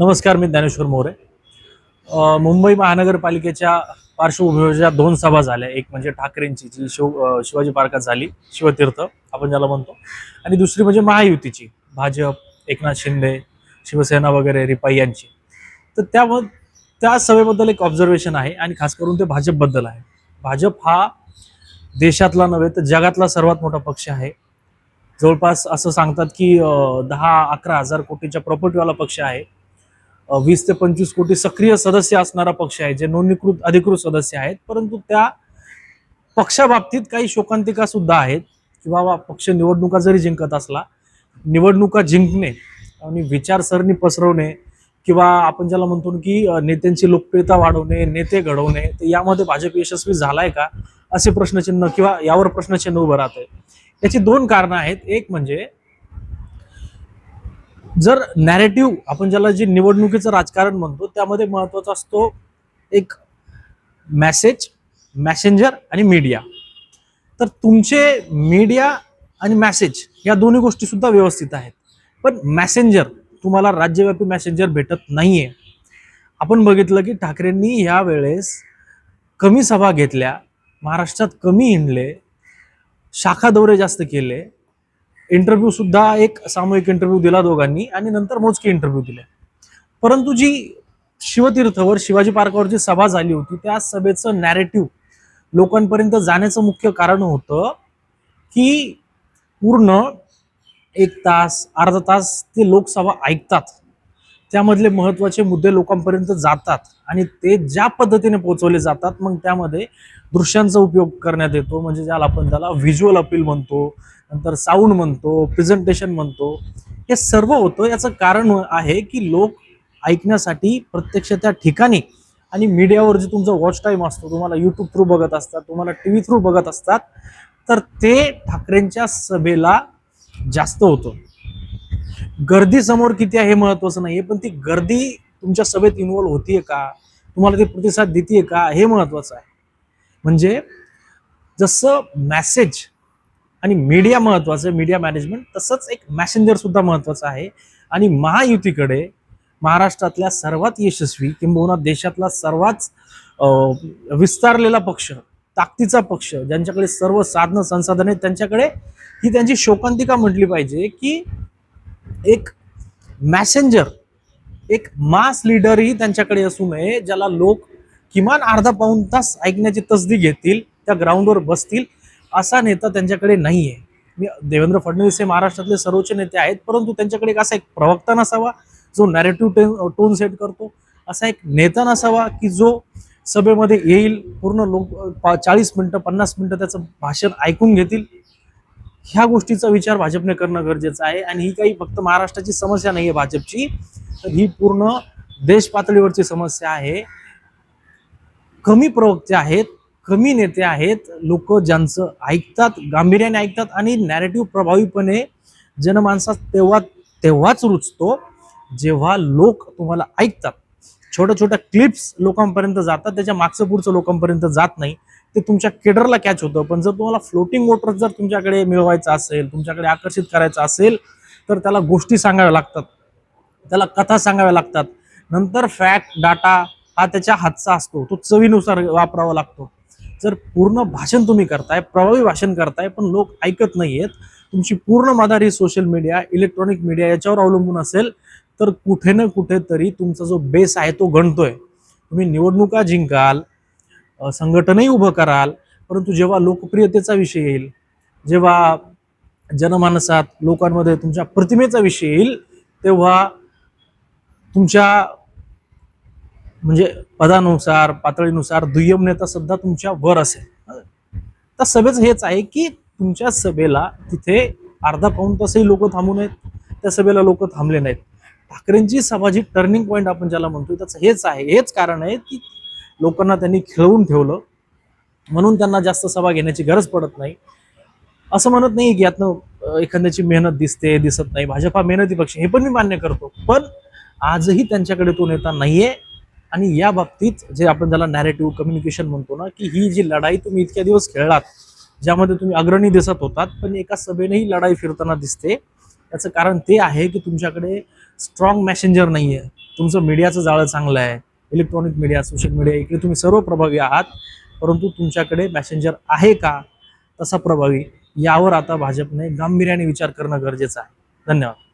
नमस्कार मी ज्ञानेश्वर मोरे. मुंबई महानगरपालिकेच्या पार्श्वभूमीच्या दोन सभा झाल्या. एक म्हणजे ठाकरेंची जी शिव शिवाजी पार्कात झाली शिवतीर्थ आपण ज्याला म्हणतो. आणि दुसरी म्हणजे महायुतीची भाजप एकनाथ शिंदे शिवसेना वगैरे रिपाई यांची. तर त्या त्या सभेबद्दल एक ऑब्झर्वेशन आहे आणि खास करून ते भाजपबद्दल आहे. भाजप हा देशातला नव्हे तर जगातला सर्वात मोठा पक्ष आहे. जवळपास असं सांगतात की दहा अकरा हजार कोटीच्या प्रॉपर्टीवाला पक्ष आहे. वीस ते पंचवीस कोटी सक्रिय सदस्य असणारा पक्ष आहे जे नोंदणीकृत अधिकृत सदस्य आहेत. परंतु त्या पक्षाबाबतीत काही शोकांतिका सुद्धा आहेत की बाबा पक्ष निवडणुका जरी जिंकत असला निवडणुका जिंकणे आणि विचारसरणी पसरवणे किंवा आपण ज्याला म्हणतो की नेत्यांची लोकप्रियता वाढवणे नेते घडवणे तर यामध्ये भाजप यशस्वी झालाय का? असे प्रश्नचिन्ह किंवा यावर प्रश्नचिन्ह उभं राहतंय. याची दोन कारणं आहेत. एक म्हणजे जर नॅरेटिव्ह आपण ज्याला जे निवडणुकीचं राजकारण म्हणतो त्यामध्ये महत्त्वाचा असतो एक मॅसेज मॅसेंजर आणि मीडिया तर तुमचे मीडिया आणि मॅसेज या दोन्ही गोष्टी सुद्धा व्यवस्थित आहेत. पण मॅसेंजर तुम्हाला राज्यव्यापी मॅसेंजर भेटत नाहीये. आपण बघितलं की ठाकरेंनी ह्या वेळेस कमी सभा घेतल्या महाराष्ट्रात कमी हिंडले शाखा दौरे जास्त केले इंटरव्ह्यू सुद्धा एक सामूहिक इंटरव्ह्यू दिला दोघांनी आणि नंतर मोजके इंटरव्ह्यू दिले परंतु जी शिवतीर्थवर शिवाजी पार्कावर जी सभा झाली होती त्या सभेचं नॅरेटिव्ह लोकांपर्यंत जाण्याचं मुख्य कारण होतं की पूर्ण एक तास अर्धा तास ते लोकसभा ऐकतात. त्यामधले महत्त्वाचे मुद्दे लोकांपर्यंत जातात आणि ते ज्या पद्धतीने पोहोचवले जातात मग त्यामध्ये दृश्यांचा उपयोग करण्यात येतो. म्हणजे ज्याला आपण त्याला व्हिज्युअल अपील म्हणतो नंतर साऊंड म्हणतो प्रेझेंटेशन म्हणतो हे सर्व होतं. याचं कारण आहे की लोक ऐकण्यासाठी प्रत्यक्ष त्या ठिकाणी आणि मीडियावर जे तुमचा वॉच टाईम असतो तुम्हाला यूट्यूब थ्रू बघत असतात तुम्हाला टी व्ही थ्रू बघत असतात तर ते ठाकरेंच्या सभेला जास्त होतं. गर्दी समोर किती आहे हे महत्वाचं नाहीये पण ती गर्दी तुमच्या सभेत इन्व्हॉल्व्ह होतीये का? तुम्हाला ते प्रतिसाद देते का? हे महत्वाचं आहे. म्हणजे जसं मॅसेज आणि मीडिया महत्वाचं आहे मीडिया मॅनेजमेंट तसंच एक मॅसेंजर सुद्धा महत्वाचं आहे. आणि महायुतीकडे महाराष्ट्रातल्या सर्वात यशस्वी किंबहुना देशातला सर्वात विस्तारलेला पक्ष ताकदीचा पक्ष ज्यांच्याकडे सर्व साधनं संसाधने त्यांच्याकडे ही त्यांची शोकांतिका म्हटली पाहिजे की एक मॅसेंजर एक मास लीडरही त्यांच्याकडे असू नये ज्याला लोक किमान अर्धा पाऊण तास ऐकण्याची तसदी घेतील त्या ग्राउंडवर बसतील असा नेता त्यांच्याकडे नाहीये. मी देवेंद्र फडणवीस हे महाराष्ट्रातले सर्वोच्च नेते आहेत परंतु त्यांच्याकडे एक असा एक प्रवक्ता नसावा जो नॅरेटिव्ह टोन सेट करतो असा एक नेता नसावा की जो सभेमध्ये येईल पूर्ण लोक पा- चाळीस मिनटं पन्नास मिनटं त्याचं भाषण ऐकून घेतील ह्या गोष्टीचा विचार भाजपने करणं गरजेचं आहे आणि ही काही फक्त महाराष्ट्राची समस्या नाही आहे भाजपची. तर ही पूर्ण देश पातळीवरची समस्या आहे. कमी प्रवक्ते आहेत कमी नेते आहेत लोक ज्यांचं ऐकतात गांभीर्याने ऐकतात आणि नॅरेटिव्ह प्रभावीपणे जनमानसात तेव्हा तेव्हाच रुचतो जेव्हा लोक तुम्हाला ऐकतात. छोट्या छोट्या क्लिप्स लोकांपर्यंत जातात त्याच्या मागचं पुढचं लोकांपर्यंत जात नाही. ते तुमच्या केडरला कॅच होतं. पण जर तुम्हाला फ्लोटिंग वोटर जर तुमच्याकडे मिळवायचं असेल तुमच्याकडे आकर्षित करायचं असेल तर त्याला गोष्टी सांगाव्या लागतात. त्याला कथा सांगाव्या लागतात. नंतर फॅक्ट डाटा हा त्याच्या हातचा असतो. तो चवीनुसार वापरावा लागतो. जर पूर्ण भाषण तुम्ही करताय प्रभावी भाषण करताय पण लोक ऐकत नाहीयेत तुमची पूर्ण मदार सोशल मीडिया इलेक्ट्रॉनिक मीडिया याच्यावर अवलंबून असेल तर कुठे ना कुठेतरी तुमचा जो बेस आहे तो गणतोय. तुम्ही निवडणुका जिंकाल संघटनही उभं कराल परंतु जेव्हा लोकप्रियतेचा विषय येईल जेव्हा जनमानसात लोकांमध्ये तुमच्या प्रतिमेचा विषय येईल तेव्हा तुमच्या म्हणजे पदानुसार पातळीनुसार दुय्यम नेता सुद्धा तुमच्या वर असेल. तर सभेचं हेच आहे की तुमच्या सभेला तिथे अर्धा पाऊण तासही लोक थांबू नयेत. त्या सभेला लोक थांबले नाहीत. ठाकरेंची सभा जी टर्निंग पॉईंट आपण ज्याला म्हणतोय त्याचं हेच आहे. हेच कारण आहे की लोकांना त्यांनी खेळवून ठेवलं. म्हणून त्यांना जास्त सभा घेण्याची गरज पडत नाही. असं म्हणत नाही की यातनं एखाद्याची मेहनत दिसते दिसत नाही. भाजपा मेहनती पक्ष हे पण मी मान्य करतो. पण आजही त्यांच्याकडे तो नेता नाहीये. आणि या बाबतीत जे आपण त्याला नॅरेटिव्ह कम्युनिकेशन म्हणतो ना की ही जी लढाई तुम्ही इतक्या दिवस खेळलात ज्यामध्ये तुम्ही अग्रणी दिसत होतात पण एका सभेनेही लढाई फिरताना दिसते याचं कारण ते आहे की तुमच्याकडे स्ट्रॉंग मॅसेंजर नाही आहे तुमचं मीडियाचं जाळं चांगलं आहे. इलेक्ट्रॉनिक मीडिया सोशल मीडिया इकडे तुम्ही सर्व प्रभावी आहात. परंतु तुमच्याकडे मॅसेंजर आहे का? तसा प्रभावी यावर आता भाजपने गांभीर्याने विचार करणं गरजेचं आहे. धन्यवाद.